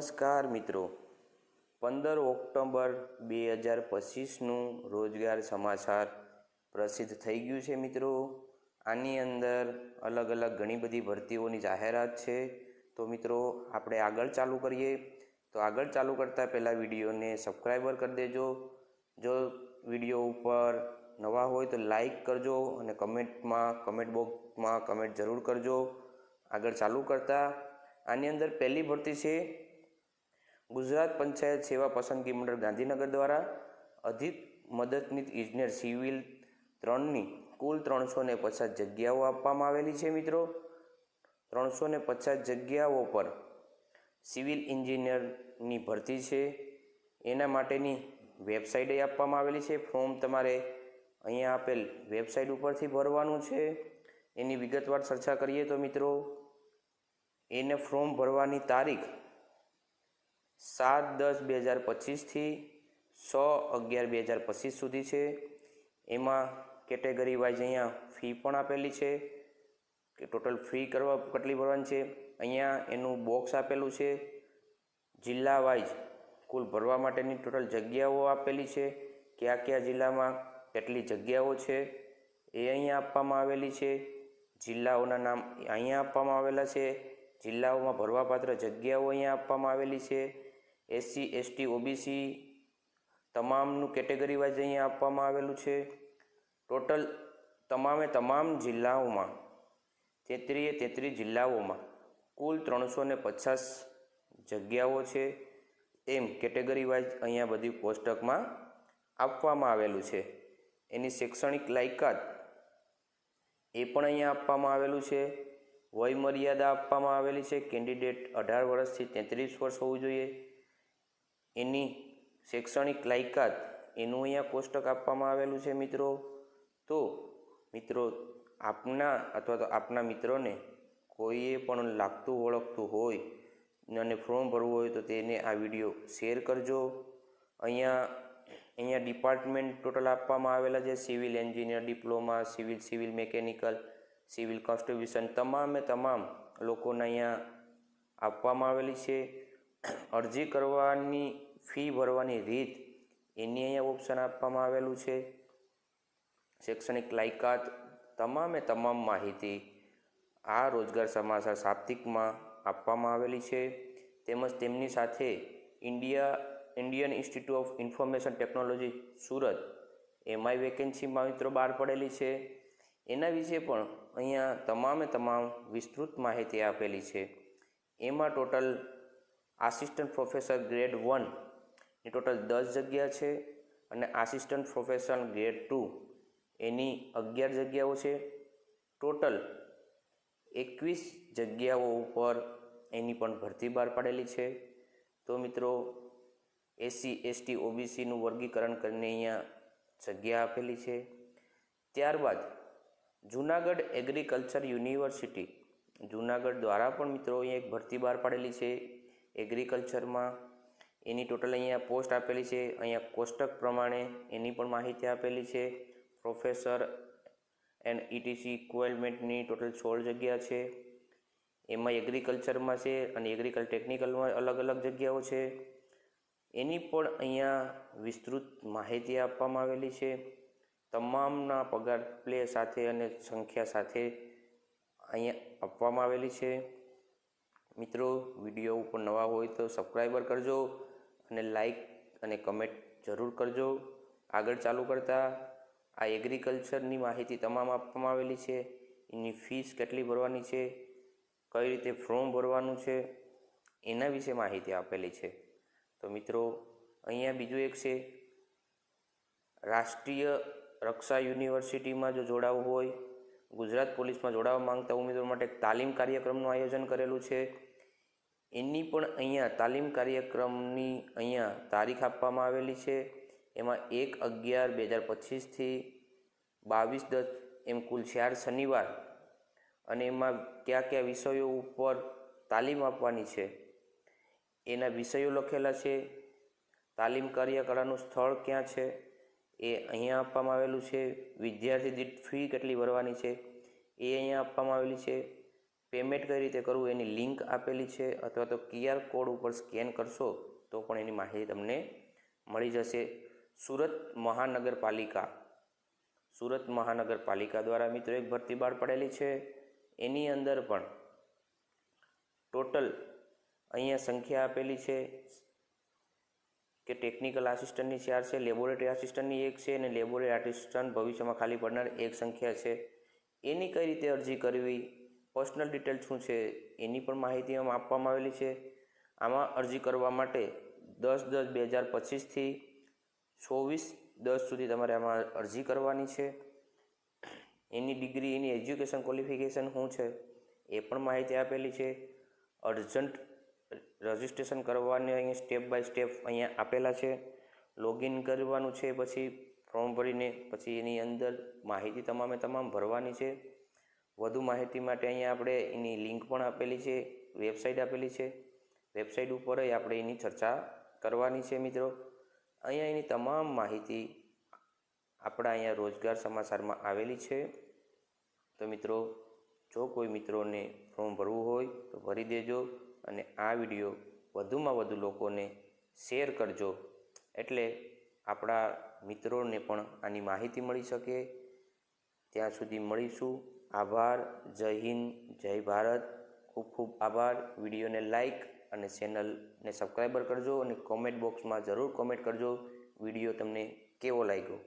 નમસ્કાર મિત્રો. પંદર ઓક્ટોબર બે હજાર પચીસનું રોજગાર સમાચાર પ્રસિદ્ધ થઈ ગયું છે મિત્રો. આની અંદર અલગ અલગ ઘણી બધી ભરતીઓની જાહેરાત છે. તો મિત્રો, આપણે આગળ ચાલુ કરીએ. તો આગળ ચાલુ કરતાં પહેલાં વિડીયોને સબસ્ક્રાઈબર કરી દેજો. જો વીડિયો ઉપર નવા હોય તો લાઈક કરજો અને કમેન્ટમાં, કમેન્ટ બોક્સમાં કમેન્ટ જરૂર કરજો. આગળ ચાલુ કરતાં. આની અંદર પહેલી ભરતી છે ગુજરાત પંચાયત સેવા પસંદગી મંડળ ગાંધીનગર દ્વારા અધિક મદદનીત ઇજનેર સિવિલ ત્રણની કુલ ત્રણસો ને પચાસ જગ્યાઓ આપવામાં આવેલી છે મિત્રો. ત્રણસો ને પચાસ જગ્યાઓ પર સિવિલ એન્જિનિયરની ભરતી છે. એના માટેની વેબસાઇટ આપવામાં આવેલી છે. ફોર્મ તમારે અહીંયા આપેલ વેબસાઇટ ઉપરથી ભરવાનું છે. એની વિગતવાર ચર્ચા કરીએ તો મિત્રો, એને ફોર્મ ભરવાની તારીખ સાત દસ બે હજાર પચીસથી સો અગિયાર બે હજાર પચીસ સુધી છે. એમાં કેટેગરી વાઇઝ અહીંયા ફી પણ આપેલી છે કે ટોટલ ફી કરવા કેટલી ભરવાની છે. અહીંયા એનું બોક્સ આપેલું છે. જિલ્લા વાઇઝ કુલ ભરવા માટેની ટોટલ જગ્યાઓ આપેલી છે. કયા કયા જિલ્લામાં કેટલી જગ્યાઓ છે એ અહીંયા આપવામાં આવેલી છે. જિલ્લાઓના નામ અહીંયા આપવામાં આવેલા છે. જિલ્લાઓમાં ભરવાપાત્ર જગ્યાઓ અહીંયા આપવામાં આવેલી છે. એસસી, એસટી, ઓબીસી તમામનું કેટેગરી વાઇઝ અહીંયા આપવામાં આવેલું છે. ટોટલ તમામે તમામ જિલ્લાઓમાં, તેત્રીએ તેત્રીસ જિલ્લાઓમાં કુલ ત્રણસો ને પચાસ જગ્યાઓ છે. એમ કેટેગરી વાઇઝ અહીંયા બધી કોષ્ટકમાં આપવામાં આવેલું છે. એની શૈક્ષણિક લાયકાત એ પણ અહીંયા આપવામાં આવેલું છે. વય મર્યાદા આપવામાં આવેલી છે. કેન્ડિડેટ અઢાર વર્ષથી તેત્રીસ વર્ષ હોવું જોઈએ. એની શૈક્ષણિક લાયકાત એનું અહીંયા કોષ્ટક આપવામાં આવેલું છે મિત્રો. તો મિત્રો, આપના અથવા તો આપના મિત્રોને કોઈએ પણ લાગતું ઓળખતું હોય અને ફોર્મ ભરવું હોય તો તેને આ વીડિયો શેર કરજો. અહીંયા અહીંયા ડિપાર્ટમેન્ટ ટોટલ આપવામાં આવેલા છે, civil engineer, diploma, civil civil mechanical, civil constitution, તમામે તમામ લોકોને અહીંયા આપવામાં આવેલી છે. અરજી કરવાની ફી ભરવાની રીત એની અહીંયા ઓપ્શન આપવામાં આવેલું છે. શૈક્ષણિક લાયકાત, તમામે તમામ માહિતી આ રોજગાર સમાચાર સાપ્તિકમાં આપવામાં આવેલી છે. તેમજ તેમની સાથે India, Indian institute of information technology, Surat એમાંય વેકેન્સીમાં મિત્રો બહાર પડેલી છે. એના વિશે પણ અહીંયા તમામે તમામ વિસ્તૃત માહિતી આપેલી છે. એમાં total assistant professor grade one એ ટોટલ દસ જગ્યા છે અને આસિસ્ટન્ટ પ્રોફેસર ગ્રેડ ટુ એની અગિયાર જગ્યાઓ છે. ટોટલ એકવીસ જગ્યાઓ ઉપર એની પણ ભરતી બહાર પાડેલી છે. તો મિત્રો, એસસી, એસટી ઓબીસીનું વર્ગીકરણ કરીને અહીંયા જગ્યા આપેલી છે. ત્યારબાદ જુનાગઢ એગ્રીકલ્ચર યુનિવર્સિટી, જુનાગઢ દ્વારા પણ મિત્રો અહીંયા એક ભરતી બહાર પાડેલી છે. એગ્રીકલ્ચરમાં એની ટોટલ અહીંયા પોસ્ટ આપેલી છે. અહીંયા કોષ્ટક પ્રમાણે એની પણ માહિતી આપેલી છે. પ્રોફેસર એન્ડ ઇટીસી ઇક્વાયરમેન્ટની ટોટલ સોળ જગ્યા છે. એમાં એગ્રીકલ્ચરમાં છે અને એગ્રીકલ ટેકનિકલમાં અલગ અલગ જગ્યાઓ છે. એની પણ અહીંયા વિસ્તૃત માહિતી આપવામાં આવેલી છે. તમામના પગાર પ્લે સાથે અને સંખ્યા સાથે અહીંયા આપવામાં આવેલી છે. મિત્રો, વીડિયો ઉપર નવા હોય તો સબસ્ક્રાઈબર કરજો અને લાઈક અને કમેન્ટ જરૂર કરજો. આગળ ચાલુ કરતાં આ એગ્રીકલ્ચરની માહિતી તમામ આપવામાં આવેલી છે. એની ફીસ કેટલી ભરવાની છે? કઈ રીતે ફોર્મ ભરવાનું છે? એના વિશે માહિતી આપેલી છે. તો મિત્રો, અહીંયા બીજું એક છે. રાષ્ટ્રીય રક્ષા યુનિવર્સિટીમાં જો જોડાવું હોય ગુજરાત પોલીસમાં જોડાવા માંગતા ઉમેદવાર માટે તાલીમ કાર્યક્રમનું આયોજન કરેલું છે. એની પણ અહીંયા તાલીમ કાર્યક્રમની અહીંયા તારીખ આપવામાં આવેલી છે. એમાં એક અગિયાર બે હજાર પચીસથી બાવીસ દસ એમ કુલ ચાર શનિવાર અને એમાં કયા કયા વિષયો ઉપર તાલીમ આપવાની છે એના વિષયો લખેલા છે. તાલીમ કાર્યકળાનું સ્થળ ક્યાં છે? એ અહીંયા આપવામાં આવેલું છે. વિદ્યાર્થી દીઠ ફી કેટલી ભરવાની છે? એ અહીંયા આપવામાં આવેલી છે. પેમેન્ટ કઈ રીતે કરવું? એની લિંક આપેલી છે અથવા તો ક્યુઆર કોડ ઉપર સ્કેન કરશો તો પણ એની માહિતી તમને મળી જશે. સુરત મહાનગરપાલિકા. સુરત મહાનગરપાલિકા દ્વારા મિત્રો એક ભરતી બહાર પડેલી છે. એની અંદર પણ ટોટલ અહીંયા સંખ્યા આપેલી છે કે ટેકનિકલ આસિસ્ટન્ટની ચાર છે લેબોરેટરી આસિસ્ટન્ટની એક છે અને લેબોરેટરી આસિસ્ટન્ટ ભવિષ્યમાં ખાલી પડનાર એક સંખ્યા છે. એની કઈ રીતે અરજી કરવી પર્સનલ ડિટેલ શું છે, એની પણ માહિતી આપવામાં આવેલી છે. આમાં અરજી કરવા માટે દસ દસ બે હજાર પચીસથી ચોવીસ દસ સુધી તમારે આમાં અરજી કરવાની છે. એની ડિગ્રી એની એજ્યુકેશન ક્વોલિફિકેશન શું છે, એ પણ માહિતી આપેલી છે. અર્જન્ટ રજિસ્ટ્રેશન કરવાની અહીંયા સ્ટેપ બાય સ્ટેપ અહીંયા આપેલા છે. લોગિન કરવાનું છે, પછી ફોર્મ ભરીને પછી એની અંદર માહિતી તમામે તમામ ભરવાની છે. વધુ માહિતી માટે અહીંયા આપણે એની લિંક પણ આપેલી છે વેબસાઇટ આપેલી છે. વેબસાઇટ ઉપર આપણે એની ચર્ચા કરવાની છે મિત્રો. અહીંયા એની તમામ માહિતી આપણા અહીંયા રોજગાર સમાચારમાં આવેલી છે. તો મિત્રો, જો કોઈ મિત્રોને ફોર્મ ભરવું હોય તો ભરી દેજો. અને આ વીડિયો વધુમાં વધુ લોકોને શેર કરજો. એટલે આપણા મિત્રોને પણ આની માહિતી મળી શકે. ત્યાં સુધી મળીશું. આભાર. જય હિન્દ. જય ભારત. ખૂબ ખૂબ આભાર. વિડીયોને લાઈક અને ચેનલને સબસ્ક્રાઈબર કરજો અને કોમેન્ટ બોક્સમાં જરૂર કોમેન્ટ કરજો. વીડિયો તમને કેવો લાગ્યો?